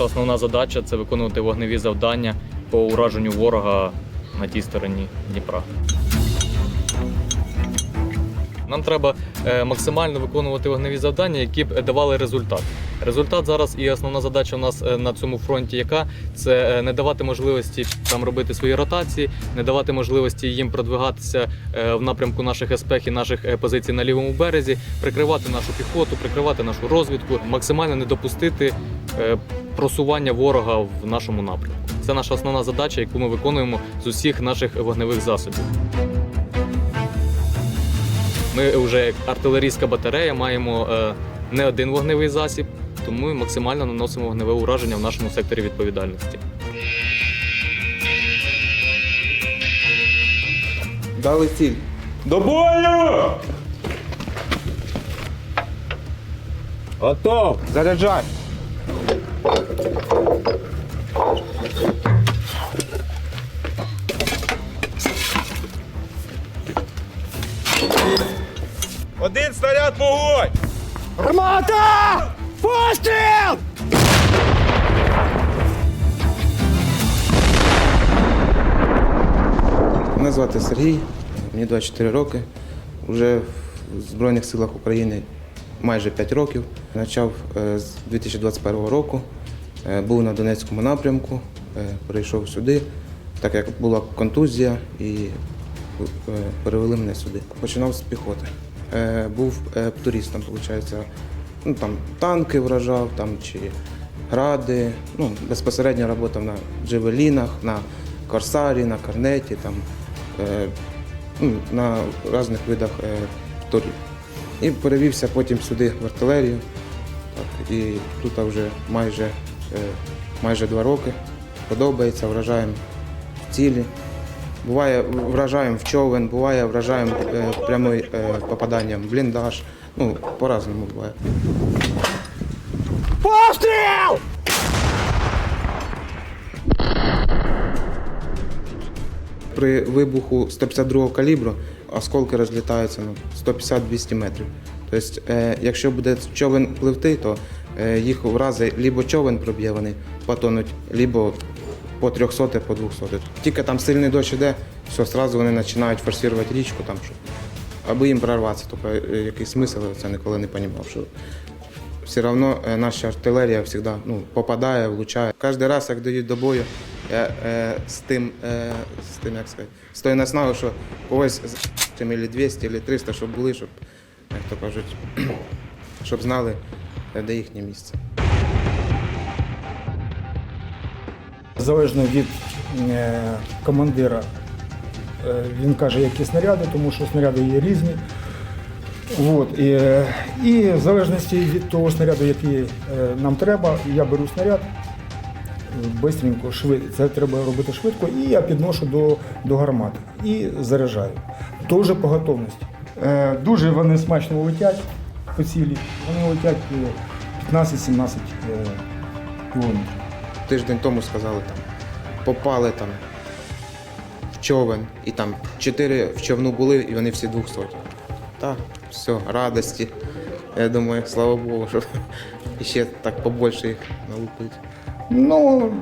наша основна задача це виконувати вогневі завдання по ураженню ворога на тій стороні Дніпра. Нам треба е, максимально виконувати вогневі завдання, які б давали результат. Результат зараз і основна задача у нас е, на цьому фронті, яка це е, не давати можливості там робити свої ротації, не давати можливості їм продвигатися е, в напрямку наших еспех і наших е, позицій на лівому березі, прикривати нашу піхоту, прикривати нашу розвідку, максимально не допустити е, просування ворога в нашому напрямку. Це наша основна задача, яку ми виконуємо з усіх наших вогневих засобів. Ми вже як артилерійська батарея маємо е, не один вогневий засіб, тому максимально наносимо вогневе ураження в нашому секторі відповідальності. Дали ціль. До бою! Готов! Заряджай. Один снаряд вогонь! Гармата! Постріл! Мене звати Сергій, мені 24 роки. Уже в Збройних силах України майже 5 років. Почав е, з 2021 року. Е, Був на Донецькому напрямку, е, перейшов сюди, так як була контузія і перевели мене сюди. Починав з піхоти. Е, Був е, туристом, виходить. Ну, там, танки вражав там, чи гради. Ну, безпосередньо працював на джевелінах, на корсарі, на карнеті, там, е, ну, на різних видах е, турів. І перевівся потім сюди в артилерію. Так, і тут вже майже, майже два роки. Подобається, вражаємо цілі. Буває, вражаємо в човен, буває, вражаємо е, прямим е, попаданням в бліндаж. Ну, по-разному буває. Постріл! При вибуху 152 калібру осколки розлітаються ну, 150-200 метрів. Тобто, е, якщо буде човен пливти, то їх в рази либо човен проб'є, вони потонуть, либо по 300, по 200. Тільки там сильний дощ іде, все, одразу вони починають форсувати річку, там, щоб, аби їм прорватися. Тобто, е, який смисл, я це ніколи не розумів. Що все одно е, наша артилерія завжди ну, попадає, влучає. Кожен раз, як дають до бою, я е, з тим, е, з тим, як сказати, стою на снагу, що когось з чим, или 200, или 300, щоб були, щоб, як то кажуть, щоб знали, е, де їхнє місце. Залежно від е, командира, е, він каже, які снаряди, тому що снаряди є різні. От, і, і в залежності від того снаряду, який е, нам треба, я беру снаряд швидко, це треба робити швидко, і я підношу до, до гармати і заряджаю. Вже по готовності. Дуже вони смачно летять по цілі. Вони летять е, 15-17 е, кілометрів. Тиждень тому сказали, там, попали там в човен, і там чотири в човну були, і вони всі 200. Так, все, радості. Я думаю, слава Богу, що ще так побольше їх налупить. Ну,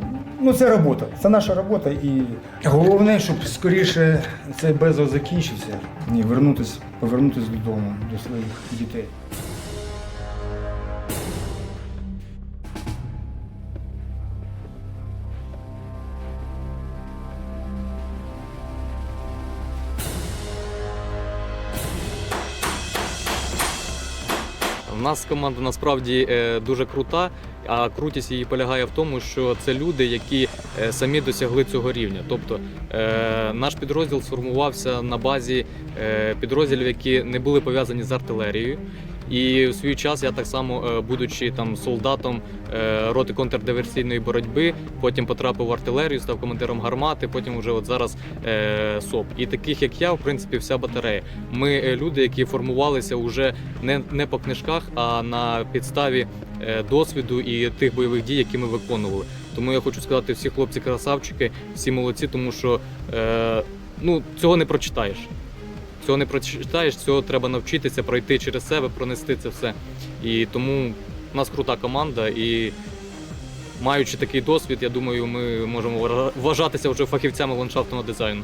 ну це робота. Це наша робота. І головне, щоб скоріше цей безо закінчився і вернутися, повернутися додому, до своїх дітей. Нас команда насправді е, дуже крута, а крутість її полягає в тому, що це люди, які е, самі досягли цього рівня. Тобто е, наш підрозділ сформувався на базі підрозділів, які не були пов'язані з артилерією. І у свій час я так само, е, будучи там солдатом е, роти контрдиверсійної боротьби, потім потрапив в артилерію, став командиром гармати, потім вже от зараз е, СОП. І таких як я, в принципі, вся батарея. Ми люди, які формувалися вже не, не по книжках, а на підставі досвіду і тих бойових дій, які ми виконували. Тому я хочу сказати, всі хлопці красавчики, всі молодці, тому що е, ну, цього не прочитаєш. Цього не прочитаєш, цього треба навчитися пройти через себе, пронести це все. І тому у нас крута команда, і маючи такий досвід, я думаю, ми можемо вважатися вже фахівцями ландшафтного дизайну.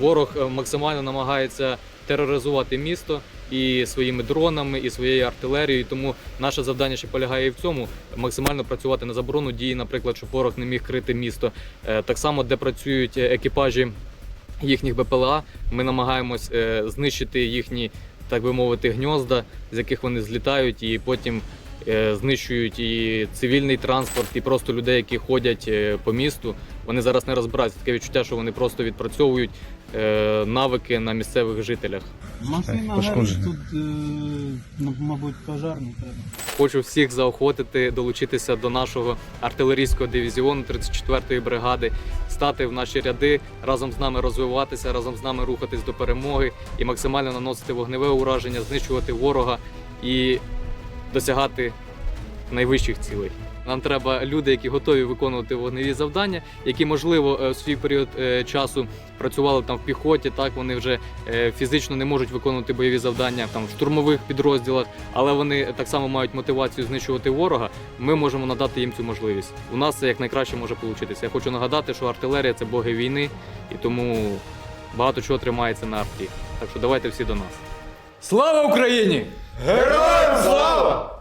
Ворог е, максимально намагається тероризувати місто і своїми дронами, і своєю артилерією. Тому наше завдання ще полягає і в цьому максимально працювати на заборону дії, наприклад, щоб ворог не міг крити місто. Е, Так само, де працюють е, екіпажі їхніх БПЛА, ми намагаємось е, знищити їхні, так би мовити, гнізда, з яких вони злітають, і потім знищують і цивільний транспорт, і просто людей, які ходять по місту. Вони зараз не розбираються. Таке відчуття, що вони просто відпрацьовують навики на місцевих жителях. Машина горить, тут, е, ну, мабуть, пожарний треба. Хочу всіх заохотити долучитися до нашого артилерійського дивізіону 34-ї бригади, стати в наші ряди, разом з нами розвиватися, разом з нами рухатись до перемоги і максимально наносити вогневе ураження, знищувати ворога і досягати найвищих цілей. Нам треба люди, які готові виконувати вогневі завдання, які можливо е, в свій період е, часу працювали там в піхоті. Так вони вже е, фізично не можуть виконувати бойові завдання там в штурмових підрозділах, але вони так само мають мотивацію знищувати ворога. Ми можемо надати їм цю можливість. У нас це як найкраще може получитися. Я хочу нагадати, що артилерія це боги війни, і тому багато чого тримається на арті. Так що давайте всі до нас. Слава Україні! Героям слава!